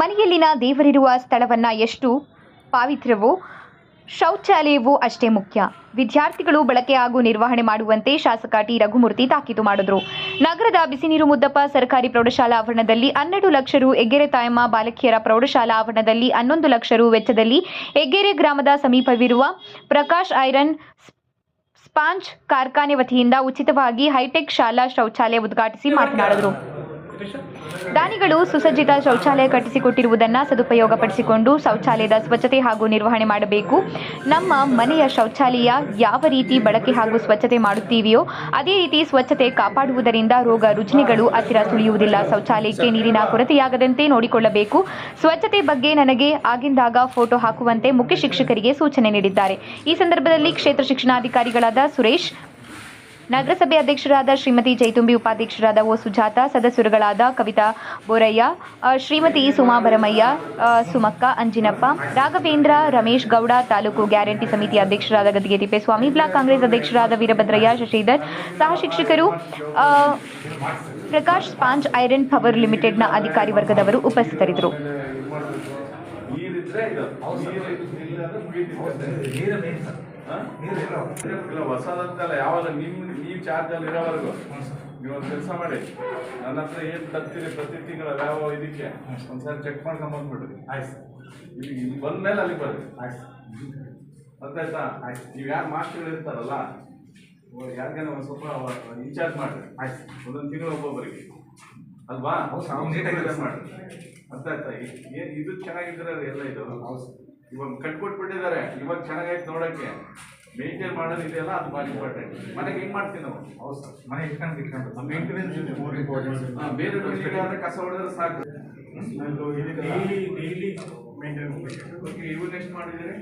ಮನೆಯಲ್ಲಿನ ದೇವರಿರುವ ಸ್ಥಳವನ್ನು ಎಷ್ಟು? ಪಾವಿತ್ರ್ಯವೋ, ಶೌಚಾಲಯವೂ ಅಷ್ಟೇ ಮುಖ್ಯ. ವಿದ್ಯಾರ್ಥಿಗಳು ಬಳಕೆ ಹಾಗೂ ನಿರ್ವಹಣೆ ಮಾಡುವಂತೆ ಶಾಸಕ ಟಿ. ರಘುಮೂರ್ತಿ ತಾಕೀತು ಮಾಡಿದರು. ನಗರದ ಬಿಸಿನೀರು ಮುದ್ದಪ್ಪ ಸರ್ಕಾರಿ ಪ್ರೌಢಶಾಲಾ ಆವರಣದಲ್ಲಿ ಹನ್ನೆರಡು ಲಕ್ಷ ರು ಎಗ್ಗೆರೆ ತಾಯಮ್ಮ ಬಾಲಕಿಯರ ಪ್ರೌಢಶಾಲಾ ಆವರಣದಲ್ಲಿ ಹನ್ನೊಂದು ಲಕ್ಷ ರು ವೆಚ್ಚದಲ್ಲಿ ಎಗ್ಗೆರೆ ಗ್ರಾಮದ ಸಮೀಪವಿರುವ ಪ್ರಕಾಶ್ ಐರನ್ ಸ್ಪಾಂಜ್ ಕಾರ್ಖಾನೆ ವತಿಯಿಂದ ಉಚಿತವಾಗಿ ಹೈಟೆಕ್ ಶಾಲಾ ಶೌಚಾಲಯ ಉದ್ಘಾಟಿಸಿ ಮಾತನಾಡಿದರು. ದಾನಿಗಳು ಸುಸಜ್ಜಿತ ಶೌಚಾಲಯ ಕಟ್ಟಿಸಿಕೊಟ್ಟಿರುವುದನ್ನು ಸದುಪಯೋಗಪಡಿಸಿಕೊಂಡು ಶೌಚಾಲಯದ ಸ್ವಚ್ಛತೆ ಹಾಗೂ ನಿರ್ವಹಣೆ ಮಾಡಬೇಕು. ನಮ್ಮ ಮನೆಯ ಶೌಚಾಲಯ ಯಾವ ರೀತಿ ಬಳಕೆ ಹಾಗೂ ಸ್ವಚ್ಛತೆ ಮಾಡುತ್ತೀವಿಯೋ, ಅದೇ ರೀತಿ ಸ್ವಚ್ಛತೆ ಕಾಪಾಡುವುದರಿಂದ ರೋಗ ರುಜಿನಗಳು ಹತ್ತಿರ ಸುಳಿಯುವುದಿಲ್ಲ. ಶೌಚಾಲಯಕ್ಕೆ ನೀರಿನ ಕೊರತೆಯಾಗದಂತೆ ನೋಡಿಕೊಳ್ಳಬೇಕು. ಸ್ವಚ್ಛತೆ ಬಗ್ಗೆ ನನಗೆ ಆಗಿಂದಾಗ ಫೋಟೋ ಹಾಕುವಂತೆ ಮುಖ್ಯ ಶಿಕ್ಷಕರಿಗೆ ಸೂಚನೆ ನೀಡಿದ್ದಾರೆ. ಈ ಸಂದರ್ಭದಲ್ಲಿ ಕ್ಷೇತ್ರ ಶಿಕ್ಷಣಾಧಿಕಾರಿಗಳಾದ ಸುರೇಶ್ ನಗರಸಭೆ ಅಧ್ಯಕ್ಷರಾದ ಶ್ರೀಮತಿ ಜೈತುಂಬಿ ಉಪಾಧ್ಯಕ್ಷರಾದ ಓ ಸುಜಾತ, ಸದಸ್ಯರುಗಳಾದ ಕವಿತಾ ಬೋರಯ್ಯ ಶ್ರೀಮತಿ ಸುಮಾ ಭರಮಯ್ಯ ಸುಮಕ್ಕ ಅಂಜಿನಪ್ಪ, ರಾಘವೇಂದ್ರ ರಮೇಶ್ ಗೌಡ, ತಾಲೂಕು ಗ್ಯಾರಂಟಿ ಸಮಿತಿ ಅಧ್ಯಕ್ಷರಾದ ಗದಿಗೆ ತಿಪ್ಪೇಸ್ವಾಮಿ ಬ್ಲಾಕ್ ಕಾಂಗ್ರೆಸ್ ಅಧ್ಯಕ್ಷರಾದ ವೀರಭದ್ರಯ್ಯ ಶಶಿಧರ್, ಸಹ ಶಿಕ್ಷಕರು ಪ್ರಕಾಶ್ ಸ್ಪಾಂಜ್ ಐರನ್ ಪವರ್ ಲಿಮಿಟೆಡ್ನ ಅಧಿಕಾರಿ ವರ್ಗದವರು ಉಪಸ್ಥಿತರಿದ್ದರು. ನೀರಿದ್ರೆ ಇದು ನೀರು ಇಲ್ಲ ಇಲ್ಲ ಹೊಸದಂತಲ್ಲ ಯಾವಾಗ ನಿಮ್ ನೀವು ಚಾರ್ಜ್ ಅಲ್ಲಿ ಇರೋವರೆಗೂ. ನೀವು ಒಂದು ಕೆಲಸ ಮಾಡಿ. ನನ್ನ ಹತ್ರ ಏನ್ ತರ್ತೀರಿ ಪ್ರತಿ ತಿಂಗಳ ಯಾವ ಇದಕ್ಕೆ? ಒಂದ್ಸರಿ ಚೆಕ್ ಮಾಡ್ಕೊಂಡ್ ಬಂದ್ಬಿಡ್ರಿ. ಆಯ್ತು ಇಲ್ಲಿ ಬಂದ್ಮೇಲೆ ಅಲ್ಲಿ ಬರ್ರಿ. ಆಯ್ತು ಗೊತ್ತಾಯ್ತಾ ನೀವು ಯಾರು ಮಾಸ್ಟರ್ಗಳು ಇರ್ತಾರಲ್ಲ ಯಾರಿಗಾನ ಒಂದು ಸ್ವಲ್ಪ ಇನ್ಚಾರ್ಜ್ ಮಾಡ್ರಿ. ಆಯ್ತು ಒಂದೊಂದು ತಿಂಗಳು ಒಬ್ಬೊಬ್ಬರಿಗೆ. ಅಲ್ವಾ? ಮಾಡ್ರಿ. ಅರ್ಥ ಆಯ್ತಾ ಏನ್ ಇದು ಚೆನ್ನಾಗಿದ್ರೆ ಎಲ್ಲ ಇದು. ಇವಾಗ ಕಟ್ಕೊಟ್ಬಿಟ್ಟಿದ್ದಾರೆ. ಇವಾಗ ಚೆನ್ನಾಗೈತೆ ನೋಡಕ್ಕೆ. ಮೇಂಟೈನ್ ಮಾಡೋದು ಇದೆಯಲ್ಲ ಅದು ಭಾರಿ ಇಂಪಾರ್ಟೆಂಟ್ ಮನೆಗೆ ಹೆಂಗ್ ಮಾಡ್ತೀವಿ ನಾವು? ಹೌದು ಸರ್. ಮನೆ ಇಟ್ಕೊಂಡು ಇಟ್ಕೊಂಡು ನಮ್ಮ ಮೇಂಟೆನೆನ್ಸ್ ಮೂರು ಬೇರೆ ಆದರೆ ಕಸ ಹೊಡೆದ್ರೆ ಸಾಕು. ಡೈಲಿ ಡೈಲಿ ಮೇಂಟೈನ್ ಓಕೆ ಇವು ನೆಕ್ಸ್ಟ್ ಮಾಡಿದ್ದೀರಿ?